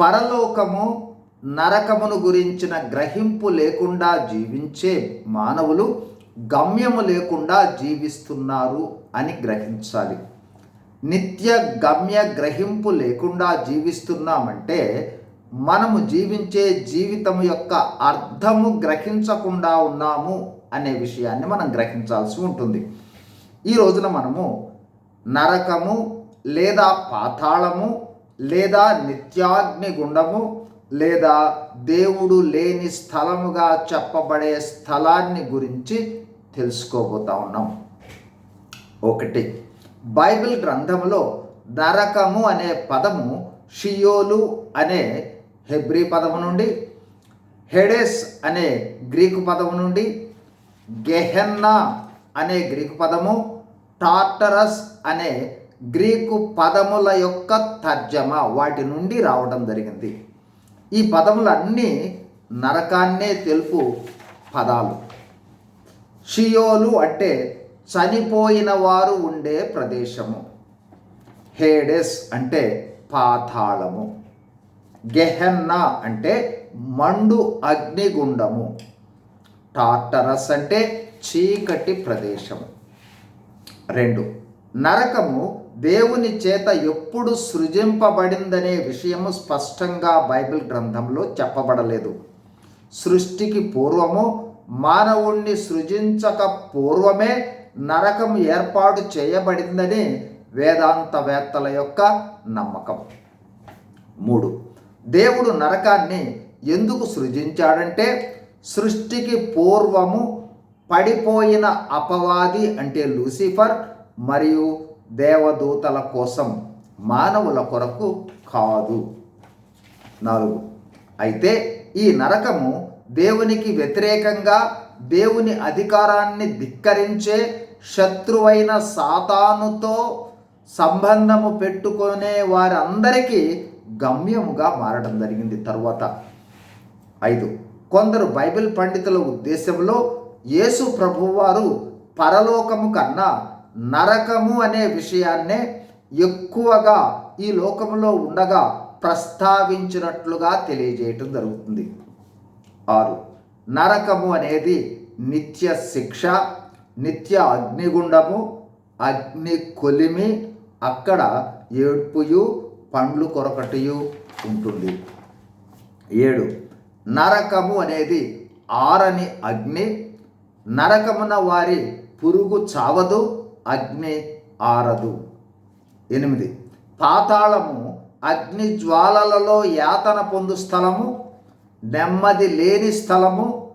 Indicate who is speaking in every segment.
Speaker 1: పరలోకము నరకమును గురించిన గ్రహింపు లేకుండా జీవించే మానవులు గమ్యము లేకుండా జీవిస్తున్నారు అని గ్రహించాలి. నిత్య గమ్య గ్రహింపు లేకుండా జీవిస్తున్నామంటే మనము జీవించే జీవితం యొక్క అర్థము గ్రహించకుండా ఉన్నాము అనే విషయాన్ని మనం గ్రహించాల్సి ఉంటుంది. ఈ రోజున మనము నరకము లేదా పాతాళము లేదా నిత్యాగ్ని గుండము లేదా దేవుడు లేని స్థలముగా చెప్పబడే స్థలాన్ని గురించి తెలుసుకోబోతా ఉన్నాం. ఒకటి బైబిల్ గ్రంథంలో నరకము అనే పదము షియోలు అనే హెబ్రీ పదము నుండి హెడెస్ అనే గ్రీకు పదము నుండి గెహెన్నా అనే గ్రీకు పదము టార్టరస్ అనే గ్రీకు పదముల యొక్క తర్జమ వాటి నుండి రావడం జరిగింది. ఈ పదములన్నీ నరకాన్నే తెలుపు పదాలు. షియోలు అంటే చనిపోయిన వారు ఉండే ప్రదేశము. హేడెస్ అంటే పాతాళము. గెహెన్నా అంటే మండు అగ్నిగుండము. టార్టరస్ అంటే చీకటి ప్రదేశము. రెండు. నరకము దేవుని చేత ఎప్పుడు సృజింపబడిందనే విషయము స్పష్టంగా బైబిల్ గ్రంథంలో చెప్పబడలేదు. సృష్టికి పూర్వము మానవుణ్ణి సృజించక పూర్వమే నరకం ఏర్పాటు చేయబడిందని వేదాంతవేత్తల యొక్క నమ్మకం. మూడు. దేవుడు నరకాన్ని ఎందుకు సృజించాడంటే సృష్టికి పూర్వము పడిపోయిన అపవాది అంటే లూసిఫర్ మరియు దేవదూతల కోసం మానవుల కొరకు కాదు. నాలుగు. అయితే ఈ నరకము దేవునికి వ్యతిరేకంగా దేవుని అధికారాన్ని ధిక్కరించే శత్రువైన సాతానుతో సంబంధము పెట్టుకునే వారందరికీ గమ్యముగా మారడం జరిగింది తరువాత. ఐదు. కొందరు బైబిల్ పండితుల ఉద్దేశంలో యేసు ప్రభువారు పరలోకము కన్నా నరకము అనే విషయాన్నే ఎక్కువగా ఈ లోకములో ఉండగా ప్రస్తావించినట్లుగా తెలియజేయటం జరుగుతుంది. ఆరు నరకము అనేది నిత్య శిక్ష నిత్య అగ్నిగుండము అగ్ని కొలిమి అక్కడ ఏడ్పుయు పండ్లు కొరకటియు ఉంటుంది. ఏడు నరకము అనేది ఆరని అగ్ని నరకమున వారి పురుగు చావదు అగ్ని ఆరదు. ఎనిమిది. పాతాళము అగ్ని జ్వాలలలో యాతన పొందు స్థలము నెమ్మది లేని స్థలము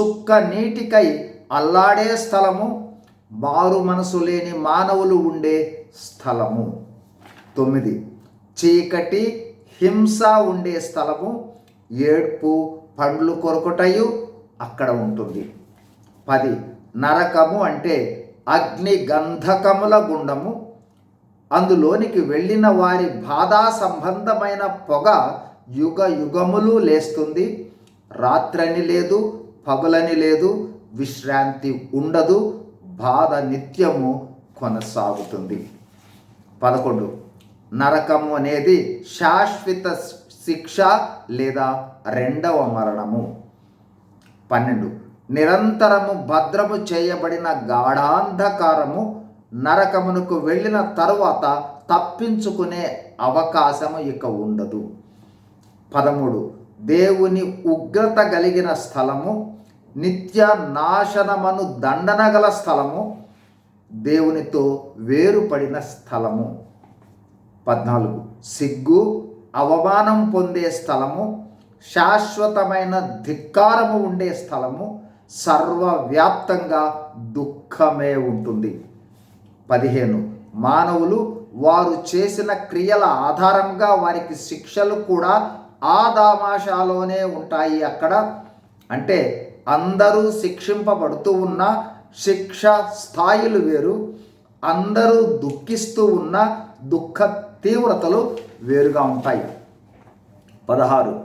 Speaker 1: చుక్క నీటికై అల్లాడే స్థలము మారు మనసు లేని మానవులు ఉండే స్థలము. తొమ్మిది. చీకటి హింస ఉండే స్థలము ఏడ్పు పండ్లు కొరకుటయు అక్కడ ఉంటుంది. పది. నరకము అంటే అగ్ని గంధకముల గుండము అందులోనికి వెళ్ళిన వారి బాధా సంబంధమైన పొగ యుగ యుగములు లేస్తుంది. రాత్రని లేదు పగులని లేదు విశ్రాంతి ఉండదు బాధ నిత్యము కొనసాగుతుంది. పదకొండు. నరకము అనేది శాశ్వత శిక్ష లేదా రెండవ మరణము. పన్నెండు. నిరంతరము భద్రము చేయబడిన గాఢాంధకారము నరకమునకు వెళ్ళిన తరువాత తప్పించుకునే అవకాశము ఇక ఉండదు. పదమూడు. దేవుని ఉగ్రత కలిగిన స్థలము నిత్య నాశనమను దండన గల స్థలము దేవునితో వేరుపడిన స్థలము. పద్నాలుగు. సిగ్గు అవమానం పొందే స్థలము శాశ్వతమైన ధిక్కారము ఉండే స్థలము సర్వవ్యాప్తంగా దుఃఖమే ఉంటుంది. పదిహేను మానవులు వారు చేసిన క్రియల ఆధారంగా వారికి శిక్షలు కూడా ఆ దామాషాలోనే ఉంటాయి అక్కడ. అంటే అందరూ శిక్షింపబడుతూ ఉన్న శిక్ష స్థాయిలు వేరు అందరూ దుఃఖిస్తూ ఉన్న దుఃఖ తీవ్రతలు వేరుగా ఉంటాయి. పదహారు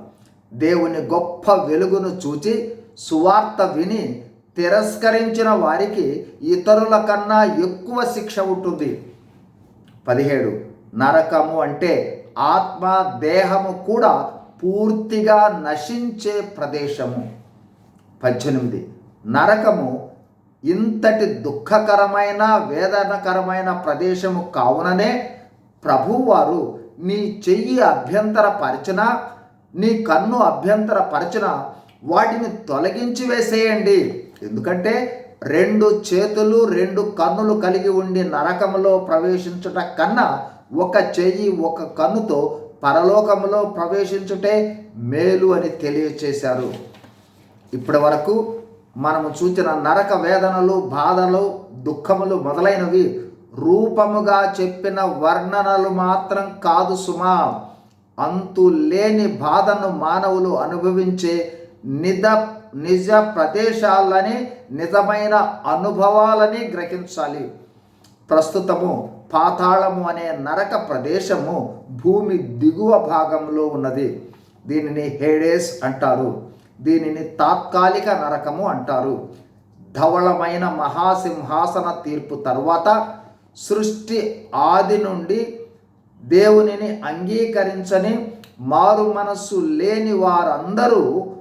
Speaker 1: దేవుని గొప్ప వెలుగును చూచి సువార్త విని తిరస్కరించిన వారికి ఇతరుల కన్నా ఎక్కువ శిక్ష ఉంటుంది. పదిహేడు నరకము అంటే ఆత్మ దేహము కూడా పూర్తిగా నశించే ప్రదేశము. పద్దెనిమిది నరకము ఇంతటి దుఃఖకరమైన వేదనకరమైన ప్రదేశము కావుననే ప్రభువారు నీ చెయ్యి అభ్యంతర పరిచిన నీ కన్ను అభ్యంతర పరిచిన వాటిని తొలగించి వేసేయండి. ఎందుకంటే రెండు చేతులు రెండు కన్నులు కలిగి ఉండి నరకములో ప్రవేశించుట కన్నా ఒక చెయ్యి ఒక కన్నుతో పరలోకములో ప్రవేశించుటే మేలు అని తెలియచేశారు. ఇప్పటి వరకు మనము చూసిన నరక వేదనలు బాధలు దుఃఖములు మొదలైనవి రూపముగా చెప్పిన వర్ణనలు మాత్రం కాదు సుమా. అంతు లేని బాధను మానవులు అనుభవించే నిజ నిజ ప్రదేశాలని నిజమైన అనుభవాలని గ్రహించాలి. ప్రస్తుతము పాతాళము అనే నరక ప్రదేశము భూమి దిగువ భాగంలో ఉన్నది. దీనిని హేడేస్ అంటారు. దీనిని తాత్కాలిక నరకము అంటారు. ధవళమైన మహాసింహాసన తీర్పు తర్వాత సృష్టి ఆది నుండి దేవునిని అంగీకరించని మారు మనస్సు లేని వారందరూ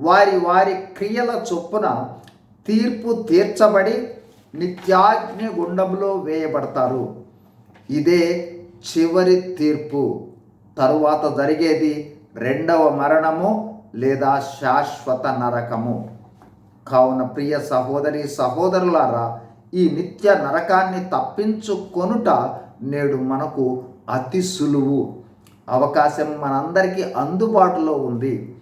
Speaker 1: వారి వారి క్రియల చొప్పున తీర్పు తీర్చబడి నిత్యాగ్ని గుండంలో వేయబడతారు. ఇదే చివరి తీర్పు. తరువాత జరిగేది రెండవ మరణము లేదా శాశ్వత నరకము. కావున ప్రియ సహోదరి సహోదరులారా ఈ నిత్య నరకాన్ని తప్పించుకొనుట నేడు మనకు అతి సులువు. అవకాశం మనందరికీ అందుబాటులో ఉంది.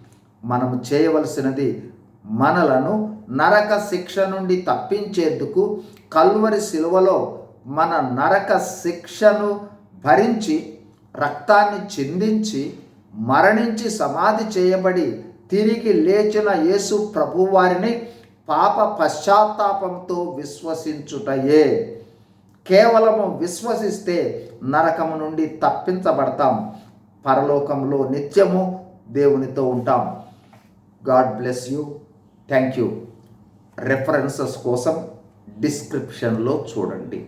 Speaker 1: మనం చేయవలసినది మనలను నరక శిక్ష నుండి తప్పించేందుకు కల్వరి శిలువలో మన నరక శిక్షను భరించి రక్తాన్ని చిందించి మరణించి సమాధి చేయబడి తిరిగి లేచిన యేసు ప్రభువారిని పాప పశ్చాత్తాపంతో విశ్వసించుటయే. కేవలము విశ్వసిస్తే నరకము నుండి తప్పించబడతాం. పరలోకంలో నిత్యము దేవునితో ఉంటాం. God bless you thank you references కోసం డిస్క్రిప్షన్లో చూడండి.